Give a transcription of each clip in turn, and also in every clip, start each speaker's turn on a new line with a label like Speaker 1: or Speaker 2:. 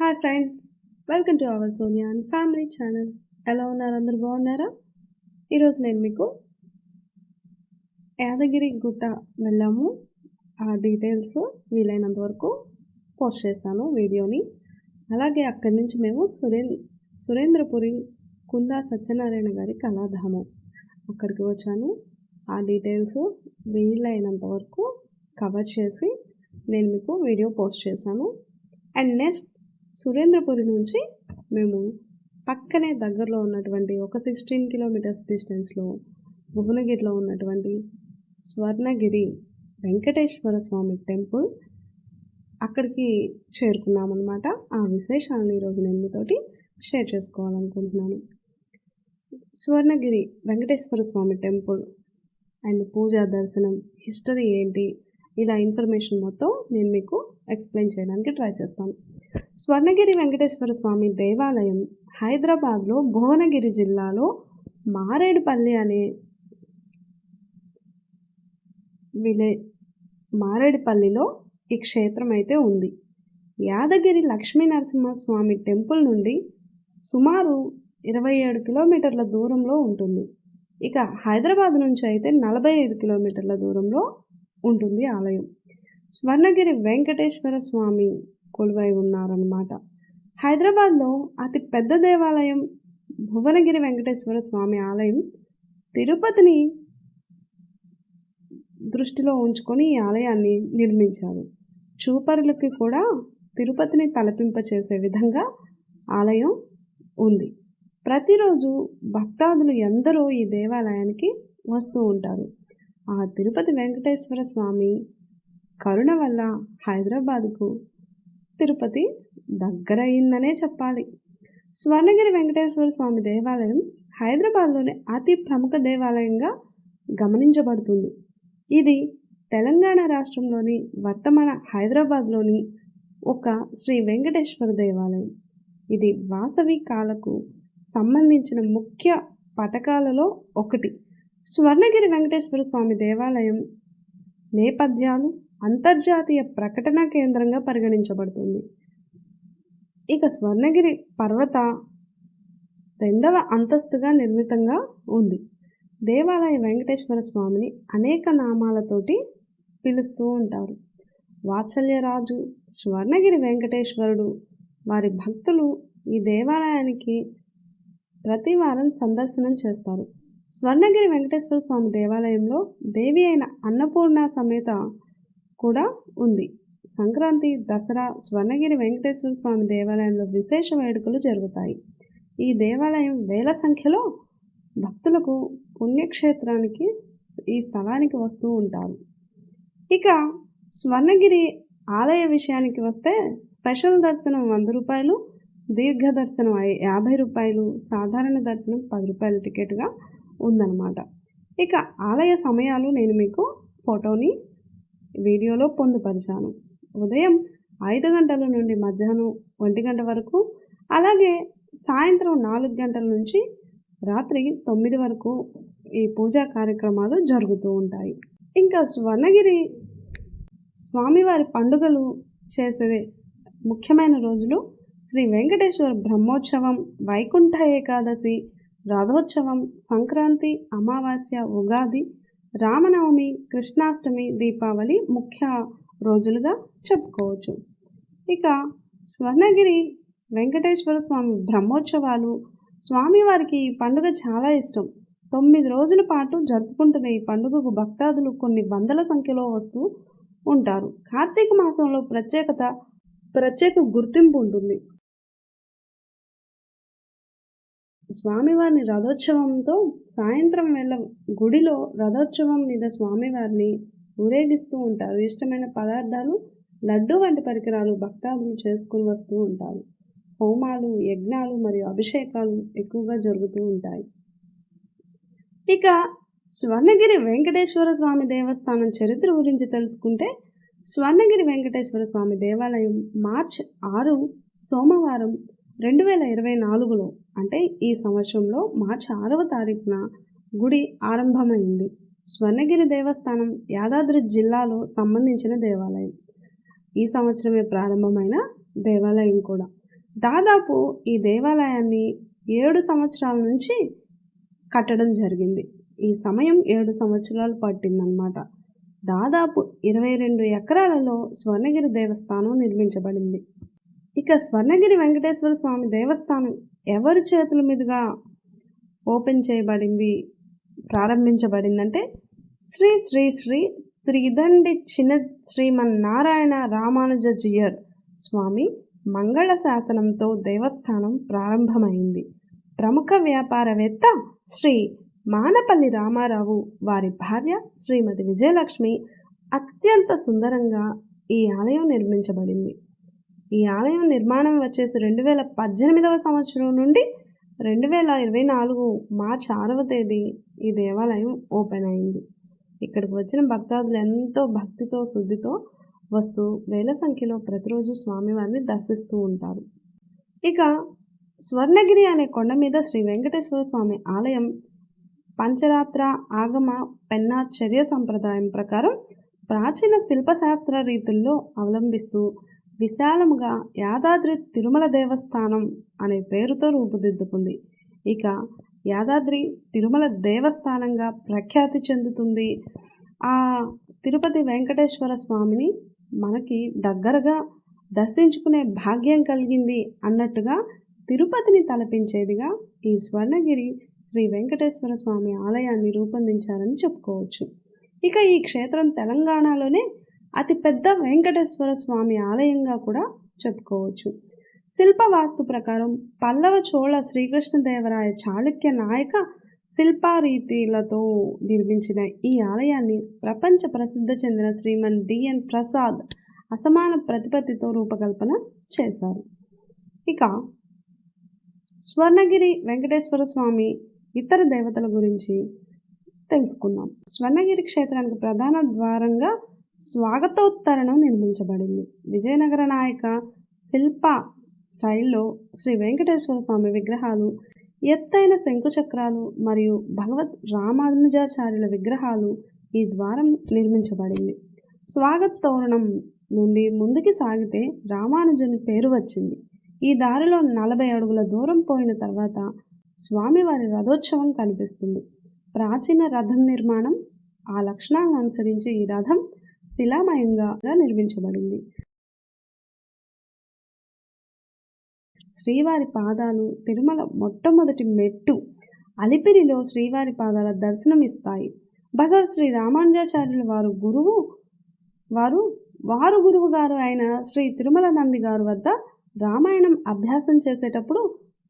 Speaker 1: Hi friends welcome to our Sonia and family channel ఎలా ఉన్నారు? అందరు బాగున్నారా? ఈరోజు నేను మీకు యాదగిరి గుట్ట వెళ్ళాము. ఆ డీటెయిల్స్ వీలైనంత వరకు పోస్ట్ చేశాను వీడియోని. అలాగే అక్కడి నుంచి మేము సురే సురేంద్రపురి కుందా సత్యనారాయణ గారి కళాధామం అక్కడికి వచ్చాను. ఆ డీటెయిల్స్ వీలైనంత వరకు కవర్ చేసి నేను మీకు వీడియో పోస్ట్ చేశాను అండ్ నెక్స్ట్ సురేంద్రపురి నుంచి మేము పక్కనే దగ్గరలో ఉన్నటువంటి ఒక సిక్స్టీన్ కిలోమీటర్స్ డిస్టెన్స్లో భువనగిరిలో ఉన్నటువంటి స్వర్ణగిరి వెంకటేశ్వర స్వామి టెంపుల్ అక్కడికి చేరుకున్నామన్నమాట. ఆ విశేషాలను ఈరోజు నేను మీతోటి షేర్ చేసుకోవాలనుకుంటున్నాను. స్వర్ణగిరి వెంకటేశ్వర స్వామి టెంపుల్ అండ్ పూజా దర్శనం హిస్టరీ ఏంటి? ఇలా ఇన్ఫర్మేషన్ మొత్తం నేను మీకు ఎక్స్ప్లెయిన్ చేయడానికి ట్రై చేస్తాను. స్వర్ణగిరి వెంకటేశ్వర స్వామి దేవాలయం హైదరాబాద్లో భువనగిరి జిల్లాలో మారేడుపల్లి అనే విలే మారేడుపల్లిలో ఈ క్షేత్రం అయితే ఉంది. యాదగిరి లక్ష్మీ నరసింహస్వామి టెంపుల్ నుండి సుమారు ఇరవై ఏడు కిలోమీటర్ల దూరంలో ఉంటుంది. ఇక హైదరాబాద్ నుంచి అయితే నలభై ఐదు కిలోమీటర్ల దూరంలో ఉంటుంది ఆలయం. స్వర్ణగిరి వెంకటేశ్వర స్వామి కొలువై ఉన్నారన్నమాట. హైదరాబాద్లో అతి పెద్ద దేవాలయం భువనగిరి వెంకటేశ్వర స్వామి ఆలయం తిరుపతిని దృష్టిలో ఉంచుకొని ఈ ఆలయాన్ని నిర్మించారు. చూపరులకి కూడా తిరుపతిని తలపింప చేసే విధంగా ఆలయం ఉంది. ప్రతిరోజు భక్తాదులు ఎందరో ఈ దేవాలయానికి వస్తూ ఉంటారు. ఆ తిరుపతి వెంకటేశ్వర స్వామి కరుణ వల్ల హైదరాబాద్కు తిరుపతి దగ్గరయిందనే చెప్పాలి. స్వర్ణగిరి వెంకటేశ్వర స్వామి దేవాలయం హైదరాబాద్లోని అతి ప్రముఖ దేవాలయంగా గమనించబడుతుంది. ఇది తెలంగాణ రాష్ట్రంలోని వర్తమాన హైదరాబాద్లోని ఒక శ్రీ వెంకటేశ్వర దేవాలయం. ఇది వాసవి కాలకు సంబంధించిన ముఖ్య పథకాలలో ఒకటి. స్వర్ణగిరి వెంకటేశ్వర స్వామి దేవాలయం నేపథ్యాలు అంతర్జాతీయ ప్రకటన కేంద్రంగా పరిగణించబడుతుంది. ఇక స్వర్ణగిరి పర్వత రెండవ అంతస్తుగా నిర్మితంగా ఉంది. దేవాలయ వెంకటేశ్వర స్వామిని అనేక నామాలతోటి పిలుస్తూ ఉంటారు. వాత్సల్యరాజు స్వర్ణగిరి వెంకటేశ్వరుడు వారి భక్తులు ఈ దేవాలయానికి ప్రతి వారం సందర్శనం చేస్తారు. స్వర్ణగిరి వెంకటేశ్వర స్వామి దేవాలయంలో దేవి అయిన అన్నపూర్ణ సమేత కూడా ఉంది. సంక్రాంతి దసరా స్వర్ణగిరి వెంకటేశ్వర స్వామి దేవాలయంలో విశేష వేడుకలు జరుగుతాయి. ఈ దేవాలయం వేల సంఖ్యలో భక్తులకు పుణ్యక్షేత్రానికి ఈ స్థలానికి వస్తూ ఉంటారు. ఇక స్వర్ణగిరి ఆలయ విషయానికి వస్తే స్పెషల్ దర్శనం వంద రూపాయలు దీర్ఘ దర్శనం యాభై రూపాయలు సాధారణ దర్శనం పది రూపాయల టికెట్గా ఉందన్నమాట. ఇక ఆలయ సమయాలు నేను మీకు ఫోటోని వీడియోలో పొందుపరిచాను. ఉదయం ఐదు గంటల నుండి మధ్యాహ్నం ఒంటి గంట వరకు అలాగే సాయంత్రం నాలుగు గంటల నుంచి రాత్రి తొమ్మిది వరకు ఈ పూజా కార్యక్రమాలు జరుగుతూ ఉంటాయి. ఇంకా స్వర్ణగిరి స్వామివారి పండుగలు చేసే ముఖ్యమైన రోజులు శ్రీ వెంకటేశ్వర బ్రహ్మోత్సవం వైకుంఠ ఏకాదశి రథోత్సవం సంక్రాంతి అమావాస్య ఉగాది రామనవమి కృష్ణాష్టమి దీపావళి ముఖ్య రోజులుగా చెప్పుకోవచ్చు. ఇక స్వర్ణగిరి వెంకటేశ్వర స్వామి బ్రహ్మోత్సవాలు స్వామివారికి ఈ పండుగ చాలా ఇష్టం. తొమ్మిది రోజుల పాటు జరుపుకుంటున్న ఈ పండుగకు భక్తాదులు కొన్ని వందల సంఖ్యలో వస్తూ ఉంటారు. కార్తీక మాసంలో ప్రత్యేకత ప్రత్యేక గుర్తింపు ఉంటుంది. స్వామివారిని రథోత్సవంతో సాయంత్రం వేళ గుడిలో రథోత్సవం మీద స్వామివారిని ఊరేగిస్తూ ఉంటారు. ఇష్టమైన పదార్థాలు లడ్డు వంటి పరికరాలు భక్తాదులు చేసుకుని వస్తూ ఉంటారు. హోమాలు యజ్ఞాలు మరియు అభిషేకాలు ఎక్కువగా జరుగుతూ ఉంటాయి. ఇక స్వర్ణగిరి వెంకటేశ్వర స్వామి దేవస్థానం చరిత్ర గురించి తెలుసుకుంటే స్వర్ణగిరి వెంకటేశ్వర స్వామి దేవాలయం మార్చ్ ఆరు సోమవారం రెండు వేల ఇరవై నాలుగులో అంటే ఈ సంవత్సరంలో మార్చి ఆరవ తారీఖున గుడి ఆరంభమైంది. స్వర్ణగిరి దేవస్థానం యాదాద్రి జిల్లాలో సంబంధించిన దేవాలయం. ఈ సంవత్సరమే ప్రారంభమైన దేవాలయం కూడా. దాదాపు ఈ దేవాలయాన్ని ఏడు సంవత్సరాల నుంచి కట్టడం జరిగింది. ఈ సమయం ఏడు సంవత్సరాలు పట్టిందన్నమాట. దాదాపు ఇరవై రెండు ఎకరాలలో స్వర్ణగిరి దేవస్థానం నిర్మించబడింది. ఇక స్వర్ణగిరి వెంకటేశ్వర స్వామి దేవస్థానం ఎవరి చేతుల మీదుగా ఓపెన్ చేయబడింది ప్రారంభించబడిందంటే శ్రీ శ్రీ శ్రీ త్రిదండి చిన్న శ్రీమన్నారాయణ రామానుజజియర్ స్వామి మంగళ శాసనంతో దేవస్థానం ప్రారంభమైంది. ప్రముఖ వ్యాపారవేత్త శ్రీ మానపల్లి రామారావు వారి భార్య శ్రీమతి విజయలక్ష్మి అత్యంత సుందరంగా ఈ ఆలయం నిర్మించబడింది. ఈ ఆలయం నిర్మాణం వచ్చేసి రెండు వేల పద్దెనిమిదవ సంవత్సరం నుండి రెండు వేల ఇరవై నాలుగు మార్చ్ ఆరవ తేదీ ఈ దేవాలయం ఓపెన్ అయింది. ఇక్కడికి వచ్చిన భక్తాదులు ఎంతో భక్తితో శుద్ధితో వస్తూ వేల సంఖ్యలో ప్రతిరోజు స్వామివారిని దర్శిస్తూ ఉంటారు. ఇక స్వర్ణగిరి అనే కొండ మీద శ్రీ వెంకటేశ్వర స్వామి ఆలయం పంచరాత్ర ఆగమ పెన్నా చర్య సంప్రదాయం ప్రకారం ప్రాచీన శిల్పశాస్త్ర రీతుల్లో అవలంబిస్తూ విశాలముగా యాదాద్రి తిరుమల దేవస్థానం అనే పేరుతో రూపుదిద్దుకుంది. ఇక యాదాద్రి తిరుమల దేవస్థానంగా ప్రఖ్యాతి చెందుతుంది. ఆ తిరుపతి వెంకటేశ్వర స్వామిని మనకి దగ్గరగా దర్శించుకునే భాగ్యం కలిగింది అన్నట్టుగా తిరుపతిని తలపించేదిగా ఈ స్వర్ణగిరి శ్రీ వెంకటేశ్వర స్వామి ఆలయాన్ని రూపొందించారని చెప్పుకోవచ్చు. ఇక ఈ క్షేత్రం తెలంగాణలోనే అతిపెద్ద వెంకటేశ్వర స్వామి ఆలయంగా కూడా చెప్పుకోవచ్చు. శిల్ప వాస్తు ప్రకారం పల్లవ చోళ శ్రీకృష్ణదేవరాయ చాళుక్య నాయక శిల్పారీతిలతో నిర్మించిన ఈ ఆలయాన్ని ప్రపంచ ప్రసిద్ధి చెందిన శ్రీమన్ డిఎన్ ప్రసాద్ అసమాన ప్రతిపత్తితో రూపకల్పన చేశారు. ఇక స్వర్ణగిరి వెంకటేశ్వర స్వామి ఇతర దేవతల గురించి తెలుసుకుందాం. స్వర్ణగిరి క్షేత్రానికి ప్రధాన ద్వారంగా స్వాగతోత్తరణం నిర్మించబడింది. విజయనగర నాయక శిల్ప స్టైల్లో శ్రీ వెంకటేశ్వర స్వామి విగ్రహాలు ఎత్తైన శంకుచక్రాలు మరియు భగవత్ రామానుజాచార్యుల విగ్రహాలు ఈ ద్వారం నిర్మించబడింది. స్వాగత్ తోరణం నుండి ముందుకి సాగితే రామానుజుని పేరు వచ్చింది. ఈ దారిలో నలభై అడుగుల దూరం పోయిన తర్వాత స్వామివారి రథోత్సవం కనిపిస్తుంది. ప్రాచీన రథం నిర్మాణం ఆ లక్షణాలను అనుసరించి ఈ రథం శిలామయంగా నిర్మించబడింది. శ్రీవారి పాదాలు తిరుమల మొట్టమొదటి మెట్టు అలిపిరిలో శ్రీవారి పాదాల దర్శనం ఇస్తాయి. భగవత్ శ్రీ రామానుజాచార్యుల వారు గురువు వారు వారు గురువు గారు అయిన శ్రీ తిరుమల నంది గారు వద్ద రామాయణం అభ్యాసం చేసేటప్పుడు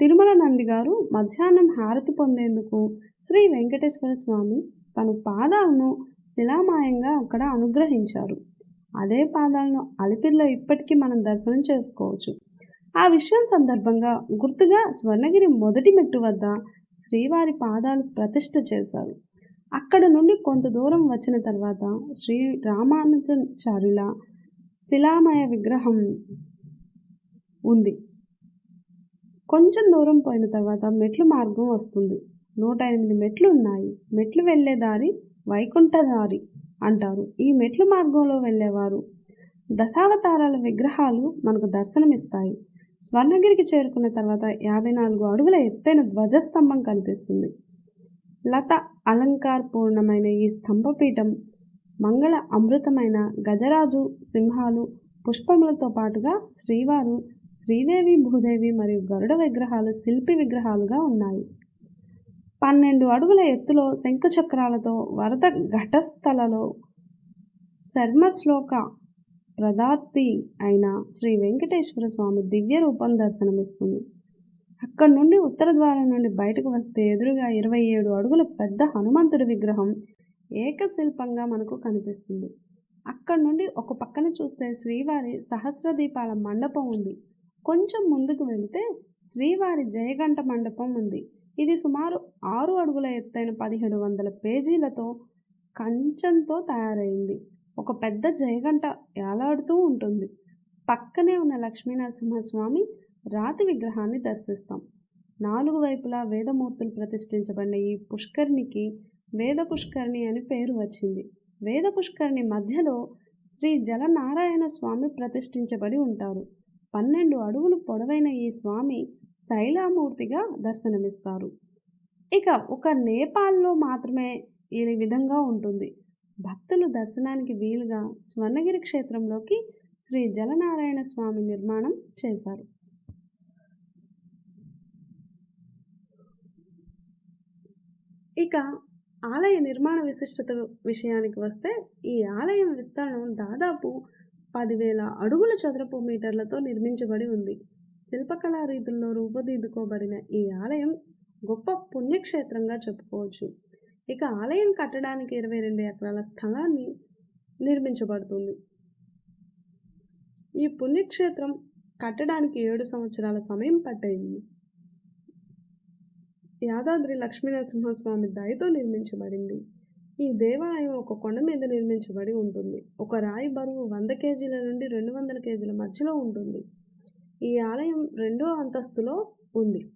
Speaker 1: తిరుమల నంది గారు మధ్యాహ్నం హారతి పొందేందుకు శ్రీ వెంకటేశ్వర స్వామి తన పాదాలను శిలామాయంగా అక్కడ అనుగ్రహించారు. అదే పాదాలను అలిపిరిలో ఇప్పటికీ మనం దర్శనం చేసుకోవచ్చు. ఆ విషయం సందర్భంగా గుర్తుగా స్వర్ణగిరి మొదటి మెట్టు వద్ద శ్రీవారి పాదాలు ప్రతిష్ఠ చేశారు. అక్కడ నుండి కొంత దూరం వచ్చిన తర్వాత శ్రీ రామానుజాచార్యుల శిలామయ విగ్రహం ఉంది. కొంచెం దూరం పోయిన తర్వాత మెట్లు మార్గం వస్తుంది. నూట ఎనిమిది మెట్లు ఉన్నాయి. మెట్లు వెళ్ళే దారి వైకుంఠధారి అంటారు. ఈ మెట్లు మార్గంలో వెళ్ళేవారు. దశావతారాల విగ్రహాలు మనకు దర్శనమిస్తాయి. స్వర్ణగిరికి చేరుకున్న తర్వాత యాభై నాలుగు అడుగుల ఎత్తైన ధ్వజస్తంభం కనిపిస్తుంది. లత అలంకార పూర్ణమైన ఈ స్తంభపీఠం మంగళ అమృతమైన గజరాజు సింహాలు పుష్పములతో పాటుగా శ్రీవారు శ్రీదేవి భూదేవి మరియు గరుడ విగ్రహాలు శిల్పి విగ్రహాలుగా ఉన్నాయి. పన్నెండు అడుగుల ఎత్తులో శంఖచక్రాలతో వరద ఘటస్థలలో శర్మశ్లోక ప్రదాప్తి అయిన శ్రీ వెంకటేశ్వర స్వామి దివ్య రూపం దర్శనమిస్తుంది. అక్కడి నుండి ఉత్తర ద్వారం నుండి బయటకు వస్తే ఎదురుగా ఇరవై ఏడు అడుగుల పెద్ద హనుమంతుడి విగ్రహం ఏకశిల్పంగా మనకు కనిపిస్తుంది. అక్కడి నుండి ఒక పక్కన చూస్తే శ్రీవారి సహస్ర దీపాల మండపం ఉంది. కొంచెం ముందుకు వెళితే శ్రీవారి జయగంట మండపం ఉంది. ఇది సుమారు ఆరు అడుగుల ఎత్తైన పదిహేడు వందల పేజీలతో కంచంతో తయారైంది. ఒక పెద్ద జయగంట ఏలాడుతూ ఉంటుంది. పక్కనే ఉన్న లక్ష్మీనరసింహస్వామి రాతి విగ్రహాన్ని దర్శిస్తాం. నాలుగు వైపులా వేదమూర్తులు ప్రతిష్ఠించబడిన ఈ పుష్కరిణికి వేద పుష్కరిణి అని పేరు వచ్చింది. వేద పుష్కరిణి మధ్యలో శ్రీ జలనారాయణ స్వామి ప్రతిష్ఠించబడి ఉంటారు. పన్నెండు అడుగులు పొడవైన ఈ స్వామి శైలామూర్తిగా దర్శనమిస్తారు. ఇక ఒక నేపాల్లో మాత్రమే ఈ విధంగా ఉంటుంది. భక్తులు దర్శనానికి వీలుగా స్వర్ణగిరి క్షేత్రంలోకి శ్రీ జలనారాయణ స్వామి నిర్మాణం చేశారు. ఇక ఆలయ నిర్మాణ విశిష్టత విషయానికి వస్తే ఈ ఆలయం విస్తరణం దాదాపు పదివేల అడుగుల చదరపు మీటర్లతో నిర్మించబడి ఉంది. శిల్పకళా రీతుల్లో రూపుదిద్దుకోబడిన ఈ ఆలయం గొప్ప పుణ్యక్షేత్రంగా చెప్పుకోవచ్చు. ఇక ఆలయం కట్టడానికి ఇరవై రెండు ఎకరాల స్థలాన్ని నిర్మించబడుతుంది. ఈ పుణ్యక్షేత్రం కట్టడానికి ఏడు సంవత్సరాల సమయం పట్టయింది. యాదాద్రి లక్ష్మీనరసింహస్వామి దయతో నిర్మించబడింది. ఈ దేవాలయం ఒక కొండ మీద నిర్మించబడి ఉంటుంది. ఒక రాయి బరువు వంద కేజీల నుండి రెండు వందల కేజీల మధ్యలో ఉంటుంది. ఈ ఆలయం రెండో అంతస్తులో ఉంది.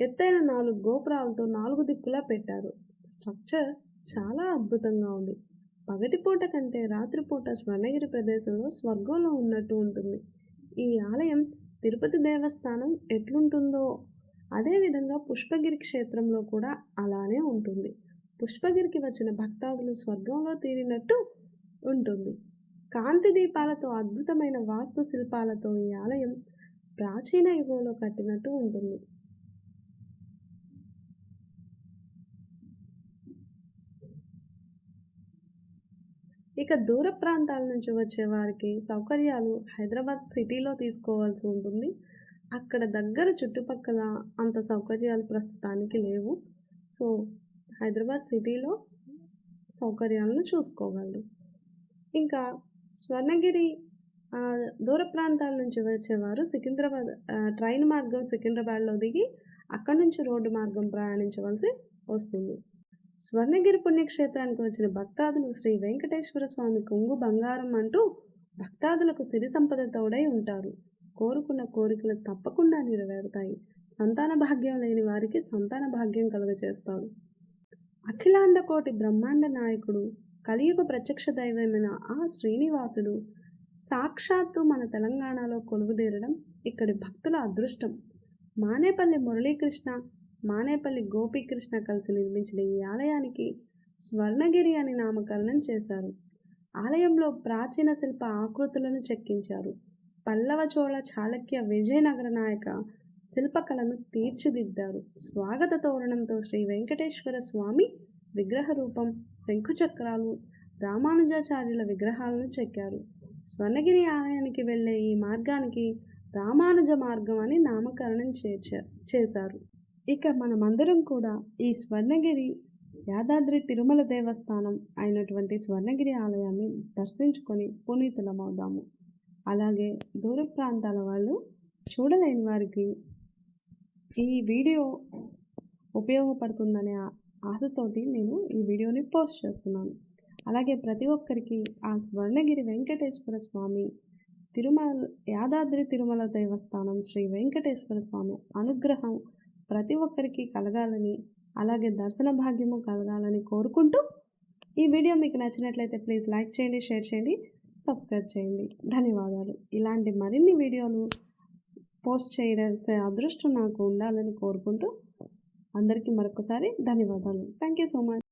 Speaker 1: ఎత్తైన నాలుగు గోపురాలతో నాలుగు దిక్కులా పెట్టారు. స్ట్రక్చర్ చాలా అద్భుతంగా ఉంది. పగటిపూట కంటే రాత్రిపూట స్వర్ణగిరి ప్రదేశంలో స్వర్గంలో ఉన్నట్టు ఉంటుంది. ఈ ఆలయం తిరుపతి దేవస్థానం ఎట్లుంటుందో అదేవిధంగా పుష్పగిరి క్షేత్రంలో కూడా అలానే ఉంటుంది. పుష్పగిరికి వచ్చిన భక్తాదులు స్వర్గంలో తీరినట్టు ఉంటుంది. కాంతి దీపాలతో అద్భుతమైన వాస్తు శిల్పాలతో ఈ ఆలయం ప్రాచీన యుగంలో కట్టినట్టు ఉంటుంది. ఇక దూర ప్రాంతాల నుంచి వచ్చే వారికి సౌకర్యాలు హైదరాబాద్ సిటీలో తీసుకోవాల్సి ఉంటుంది. అక్కడ దగ్గర చుట్టుపక్కల అంత సౌకర్యాలు ప్రస్తుతానికి లేవు. సో హైదరాబాద్ సిటీలో సౌకర్యాలను చూసుకోగలరు. ఇంకా స్వర్ణగిరి దూర ప్రాంతాల నుంచి వచ్చేవారు. సికింద్రాబాద్ ట్రైన్ మార్గం సికింద్రాబాద్లో దిగి అక్కడి నుంచి రోడ్డు మార్గం ప్రయాణించవలసి వస్తుంది. స్వర్ణగిరి పుణ్యక్షేత్రానికి వచ్చిన భక్తాదులు శ్రీ వెంకటేశ్వర స్వామి కొంగు బంగారం అంటూ భక్తాదులకు సిరి సంపద తోడై ఉంటారు. కోరుకున్న కోరికలు తప్పకుండా నెరవేరుతాయి. సంతాన భాగ్యం లేని వారికి సంతాన భాగ్యం కలుగజేస్తాడు అఖిలాండ కోటి బ్రహ్మాండ నాయకుడు కలియుగ ప్రత్యక్ష దైవమైన ఆ శ్రీనివాసుడు సాక్షాత్తు మన తెలంగాణలో కొలువుదీరడం ఇక్కడి భక్తుల అదృష్టం. మానేపల్లి మురళీకృష్ణ మానేపల్లి గోపీకృష్ణ కలిసి నిర్మించిన ఈ ఆలయానికి స్వర్ణగిరి అని నామకరణం చేశారు. ఆలయంలో ప్రాచీన శిల్ప ఆకృతులను చెక్కించారు. పల్లవ చోళ చాళక్య విజయనగర నాయక శిల్పకళను తీర్చిదిద్దారు. స్వాగత తోరణంతో శ్రీ వెంకటేశ్వర స్వామి విగ్రహ రూపం శంఖుచక్రాలు రామానుజాచార్యుల విగ్రహాలను చెక్కారు. స్వర్ణగిరి ఆలయానికి వెళ్ళే ఈ మార్గానికి రామానుజ మార్గం అని నామకరణం చేశారు. ఇక మనమందరం కూడా ఈ స్వర్ణగిరి యాదాద్రి తిరుమల దేవస్థానం అయినటువంటి స్వర్ణగిరి ఆలయాన్ని దర్శించుకొని పునీతులమవుదాము. అలాగే దూర ప్రాంతాల వాళ్ళు చూడలేని వారికి ఈ వీడియో ఉపయోగపడుతుందనే ఆశతోటి నేను ఈ వీడియోని పోస్ట్ చేస్తున్నాను. అలాగే ప్రతి ఒక్కరికి ఆ స్వర్ణగిరి వెంకటేశ్వర స్వామి తిరుమల యాదాద్రి తిరుమల దేవస్థానం శ్రీ వెంకటేశ్వర స్వామి అనుగ్రహం ప్రతి ఒక్కరికి కలగాలని అలాగే దర్శన భాగ్యము కలగాలని కోరుకుంటూ ఈ వీడియో మీకు నచ్చినట్లయితే ప్లీజ్ లైక్ చేయండి షేర్ చేయండి సబ్స్క్రైబ్ చేయండి. ధన్యవాదాలు. ఇలాంటి మరిన్ని వీడియోలు పోస్ట్ చేయడానికి అదృష్టం నాకు ఉండాలని కోరుకుంటూ అందరికీ మరొకసారి ధన్యవాదాలు. Thank you so much